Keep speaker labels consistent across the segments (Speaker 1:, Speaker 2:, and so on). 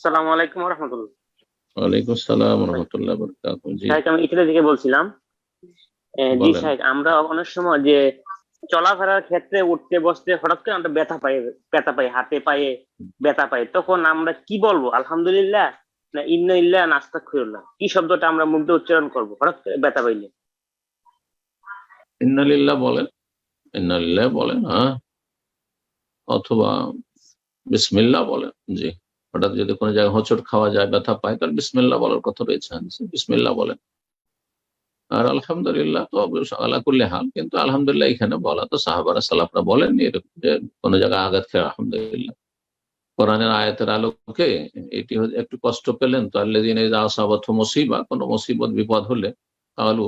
Speaker 1: আসসালামু আলাইকুম রহমতুল্লাহ।
Speaker 2: ওয়ালাইকুম আসসালাম রহমতুল্লাহ বরকাত জি।
Speaker 1: সাহেব আমি ইটালি থেকে বলছিলাম। জি সাহেব আমরা অনেক সময় যে চলাফেরার ক্ষেত্রে উঠতে বসতে হঠাৎ করে আমরা ব্যথা পাই ব্যথা পাই হাতে পায়ে ব্যথা পাই তখন আমরা কি বলব? আলহামদুলিল্লাহ না ইন্না ইল্লাহ নাস্তা খুরুল্লাহ কি শব্দটা আমরা মুগ্ধ উচ্চারণ করব? হঠাৎ করে ব্যথা পাইলে।
Speaker 2: ইন্নালিল্লাহ বলেন। ইন্নালিল্লাহ বলেন হ্যাঁ। অথবা বিসমিল্লাহ বলেন জি। হঠাৎ যদি কোনো জায়গায় হোঁচট খাওয়া যায়, ব্যথা পায়, তাহলে বিসমিল্লা বলার কথা রয়েছে বিসমিল্লা বলেন। আর আলহামদুলিল্লাহ তো আল্লাহ করলে হাল, কিন্তু আলহামদুলিল্লাহ এখানে বলা তো সাহাবারা, সালাফরা বলেননি এরকম যে কোনো জায়গায় আঘাত খেয়ে আলহামদুলিল্লাহ। কোরআনের আয়াতের আলোকে এটি একটু কষ্ট পেলেন তো আল্লাহ দিন আসাবত মুসিবা, কোনো মুসিবত, বিপদ হলে তাহলে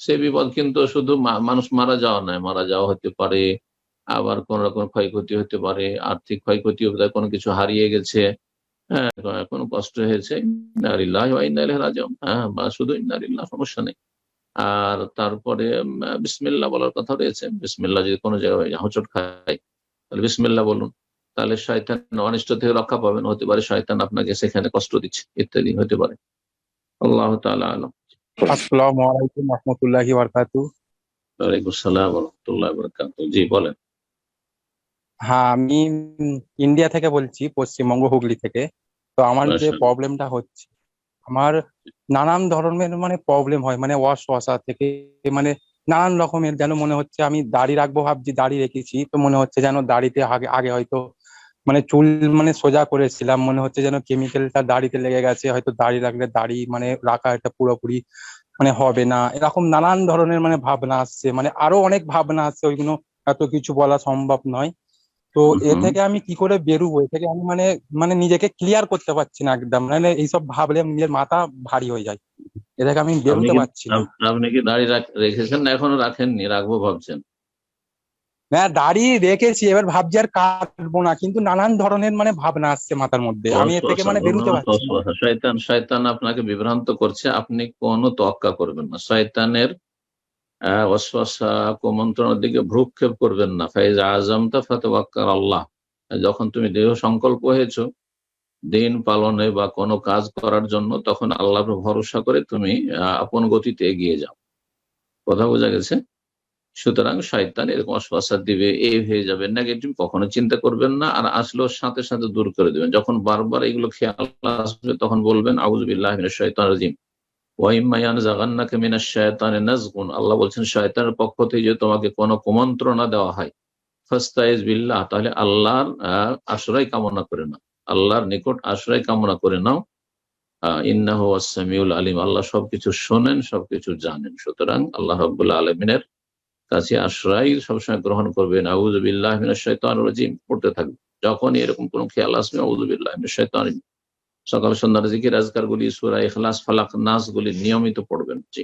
Speaker 2: সে বিপদ কিন্তু শুধু মানুষ মারা যাওয়া নয়, মারা যাওয়া হতে পারে, আবার কোন রকম ক্ষয়ক্ষতি হতে পারে, আর্থিক ক্ষয়ক্ষতি হতে পারে কোনো কিছু হারিয়ে গেছে হ্যাঁ কোনো কষ্ট হয়েছে ইন্না হ্যাঁ বা শুধু ইন্নালিল্লাহ সমস্যা নেই। আর তারপরে উম, বিসমিল্লাহ বলার কথা রয়েছে। বিসমিল্লা যদি কোনো জায়গায় হোঁচট খায় তাহলে বিসমিল্লাহ বলুন। তাহলে শয়তান অনিষ্ট থেকে রক্ষা পাবেন। হতে পারে শয়তান আপনাকে সেখানে কষ্ট দিচ্ছে ইত্যাদি হতে পারে। আল্লাহ তাআলা আলম।
Speaker 3: আসসালামু আলাইকুম রহমতুল্লাহি বারকাতু
Speaker 2: ওয়ালাইকুম আসসালাম ওয়া রাহমাতুল্লাহি ওয়া বারাকাতুহু। জি বলেন।
Speaker 3: হ্যাঁ আমি ইন্ডিয়া থেকে বলছি পশ্চিমবঙ্গ হুগলি থেকে তো আমার যে। প্রবলেমটা হচ্ছে আমার নানান ধরনের মানে প্রবলেম হয় মানে অশ্বাসা থেকে মানে নানান রকমের যেন মনে হচ্ছে আমি দাড়ি রাখব ভাবছি দাড়ি রেখেছি তো মনে হচ্ছে যেন দাড়িতে আগে আগে হয়তো মানে চুল মানে সোজা করেছিলাম মনে হচ্ছে যেন কেমিক্যালটা দাড়িতে লেগে গেছে হয়তো দাড়ি রাখলে দাড়ি মানে রাখা এটা পুরোপুরি মানে হবে না এরকম নানান ধরনের মানে ভাবনা আসছে মানে আরও অনেক ভাবনা আসছে ওইগুলো এত কিছু বলা সম্ভব নয় তো এ থেকে আমি কি করে বেরোবো? এ থেকে আমি মানে মানে নিজেকে ক্লিয়ার করতে পারছি না একদম। মানে এইসব ভাবলে নিজের মাথা ভারী হয়ে যায়। এ থেকে আমি বেরোতে পারছি না।
Speaker 2: আপ- আপনি কি দাড়ি রেখেছেন না এখনও রাখেননি? রাখব ভাবছেন।
Speaker 3: হ্যাঁ দাড়ি রেখেছি এবার ভাবছি আর কাটবো না কিন্তু নানান ধরনের মানে ভাবনা আসছে মাথার মধ্যে। আমি এর থেকে মানে বেরোতে পারছি না।
Speaker 2: শয়তান শয়তান আপনাকে বিভ্রান্ত করছে আপনি কোনো তোয়াক্কা করবেন না। শয়তানের কুমন্ত্রণার দিকে ভ্রুক্ষেপ করবেন না। ফাইজ আজমতা ফাতাওয়াক্কাল আল্লাহ। যখন তুমি দেহ সংকল্প হয়েছো, দিন পালনে বা কোনো কাজ করার জন্য, তখন আল্লাহর ভরসা করে তুমি আপন গতিতে এগিয়ে যাও। কথা বোঝা গেছে? সুতরাং শয়তান এরকম অশ্বাসার দিবে এই হয়ে যাবে নেগেটিভ কখনো চিন্তা করবেন না, আর আসলেও সাথে সাথে দূর করে দেবেন। যখন বারবার এগুলো খেয়াল আসবে, তখন বলবেন আউজবিল্লাহ শয়তান রাজিম। আল্লাহ বলছেন, শয়তানের পক্ষ থেকে যদি তোমাকে কোনো কুমন্ত্রণা দেওয়া হয় ফাস্তাইজ বিল্লাহ, তাহলে আল্লাহর আশ্রয় কামনা করে নাও। আল্লাহর নিকট আশ্রয় কামনা করে নাও। ইন্নাহু ওয়াস-সামিউল আলিম। আল্লাহ সবকিছু শোনেন, সবকিছু জানেন। সুতরাং আল্লাহ রাব্বুল আলামিনের কাছে আশ্রয় সবসময় গ্রহণ করবেন। আউযুবিল্লাহ মিনাশ শাইতানির রাজিম। পড়তে থাকবে। যখন এরকম কোনো খেয়াল আসবে আউযুবিল্লাহ মিনাশ শাইতানির সকাল সন্ধ্যার জিকির আজকার গুলি সুরা এখলাস ফালাক নাচ গুলি নিয়মিত পড়বেন। জি।